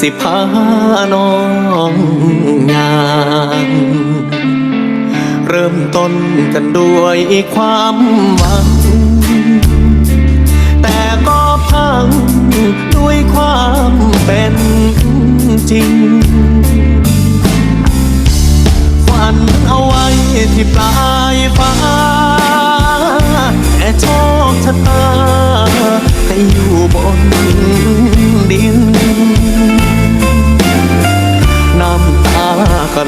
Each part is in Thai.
สิพาน้องงานเริ่มต้นกันด้วยความหวัง แต่ก็พังด้วยความเป็นจริงฝันเอาไว้ที่ปลายฟ้า แต่โชคชะตาให้อยู่บนดิน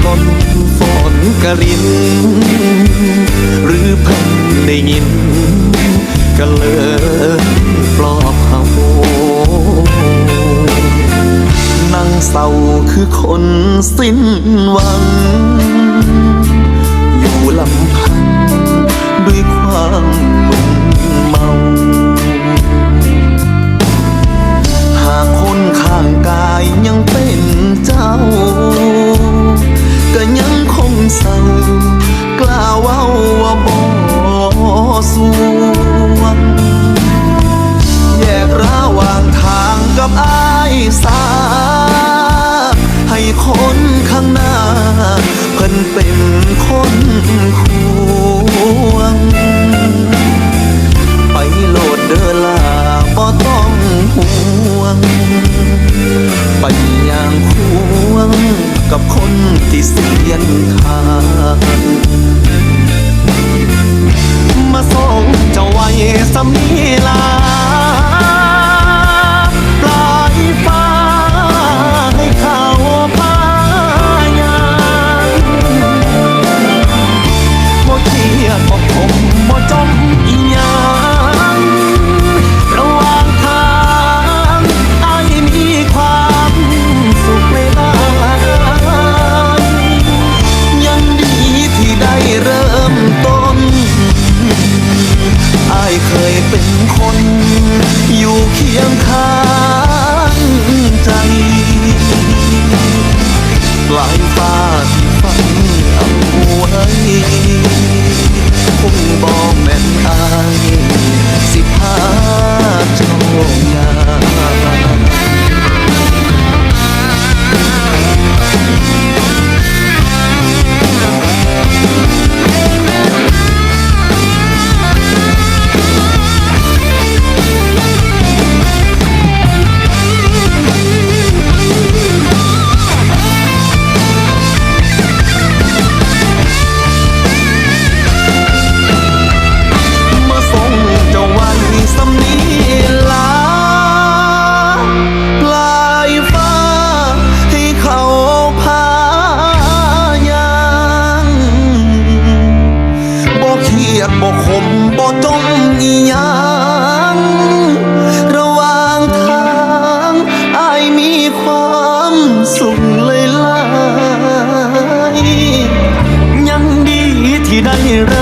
ล้นฝนกระิน หรือพิ่งได้ยินกะเลยปลอบเฮานั่งเศร้าคือคนสิ้นหวัง อยู่ลำพังด้วยความ สุขเลยลายยังดีที่ได้รัก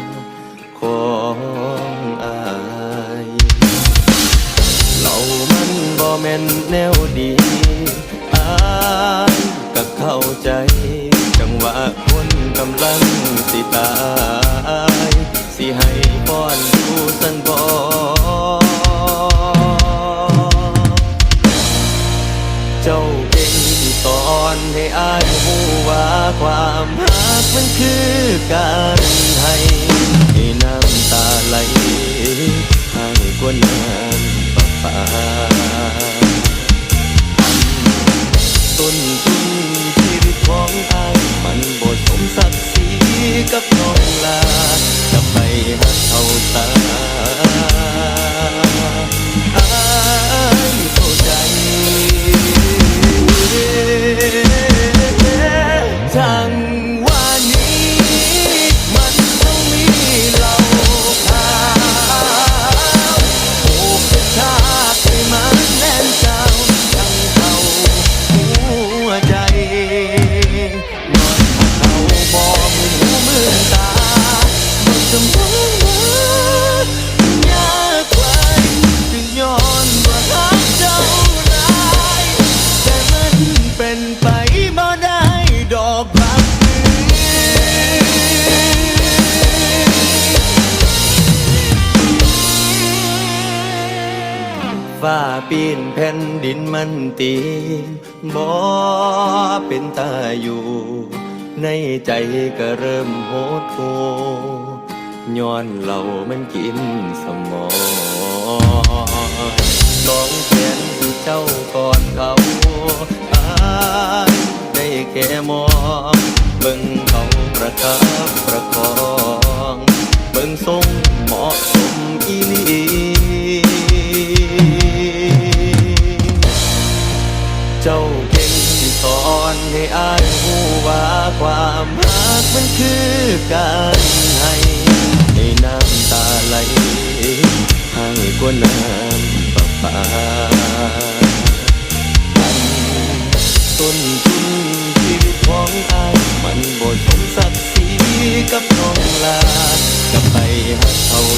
ของอายเรามันบ่แม่นแนวดีอายก็เข้าใจ จังหวะคนกำลังติตา ดินมันตีนบ่เป็นตาอยู่ ในใจก็เริ่มโหดโหย้อนเรามันกินสมองต้องแขนผู้เจ้าก่อนเขาอายได้แค่มองเบิ่งเขาประคับประคอง เบิ่งทรงเหมาะสมอีนี มันคือการให้ในน้ำตาไหลให้กว่าน้ำปะปาต้นทุนชีวิตของอายมันบ่สมศักดิ์ศรีกับน้องลากลับไปหัาเขา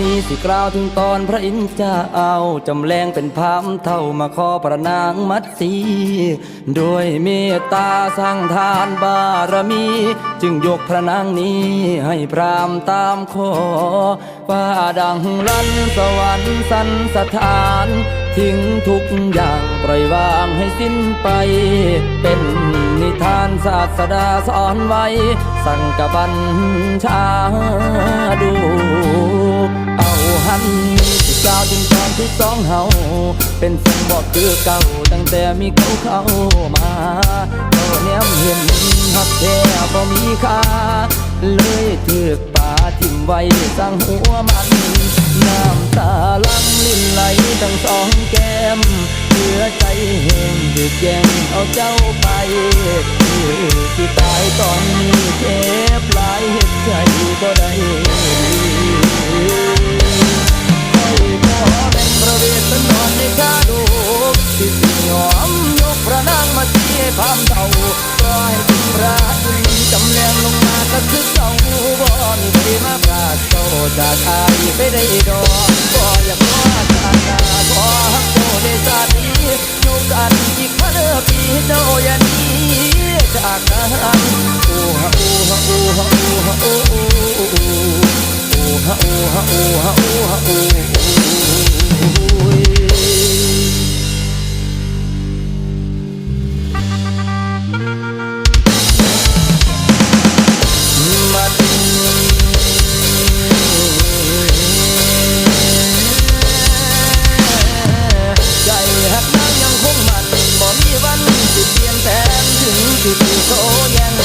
นี้สิกล่าวถึงตอนพระอินทร์จ้าเอาจำแรงเป็นพามเท่ามาขอประนางมัดสีด้วยเมตตาสร้างทานบารมี จึงยกพระนางนี้ให้พรามตามขอฟ้าดังลันสวรรค์สันสถาน ทิ้งทุกอย่างปล่อยวางให้สิ้นไป เป็นนิทานศาสดาสอนไว้ สั่งกับบัญชาดู เอาหันที่กล่าวถึงตอนที่สองเฮาเป็นสมบอกคือเก่า ตั้งแต่มีเขาเข้ามาเราเนี้ยเห็นฮักแท้บ่มีค่าเลยถือกป่าทิ่มไว้สั่งหัวมัน น้ำตาลังลิ้นไหลทั้งสองแก้มเหลือใจแห้งดึกแย่งเอาเจ้าไปคือที่ตายตอนนี้เจ็บหลายเหตุใจก็ได้ มาที่พามเท่าก็ให้ถึงพระอินทร์จำแรงลงมาก็คือเจ้าบ่มีใครมาปราดโตจากอายไปได้ดอกบ่อยากรอดชาติหน้าขอฮักโตในชาตินี้ยกกันอีกพันปีเจ้าอย่าหนีจากกันโอ้ฮะโอ้ฮะโอ้ฮะโอ้ฮะโอ้โอ้โอ้ฮะโอ้ฮะโอ้ฮะโอ้ฮะโอ้ ถึง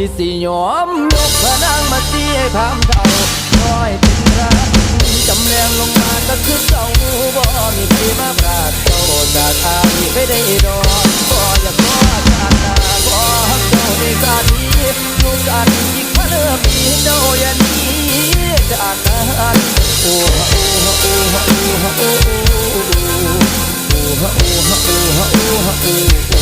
ที่สี่ยอมยกพระนางมาสีให้พามเก่าน้อยเป็นรักจำแรงลงมาก็คือเก่าบ่มีพี่มาปราดเจ้าจากอายไม่ได้ดอบ่อยากรอจากนาบ่เจ้าในการนี้ลูกอันยิ่งมนเอมีเจ้าอย่านี้จากกันโอ้โอ้โอ้โอ้โอ้โอ้โอ้โอ้โอ้โอ้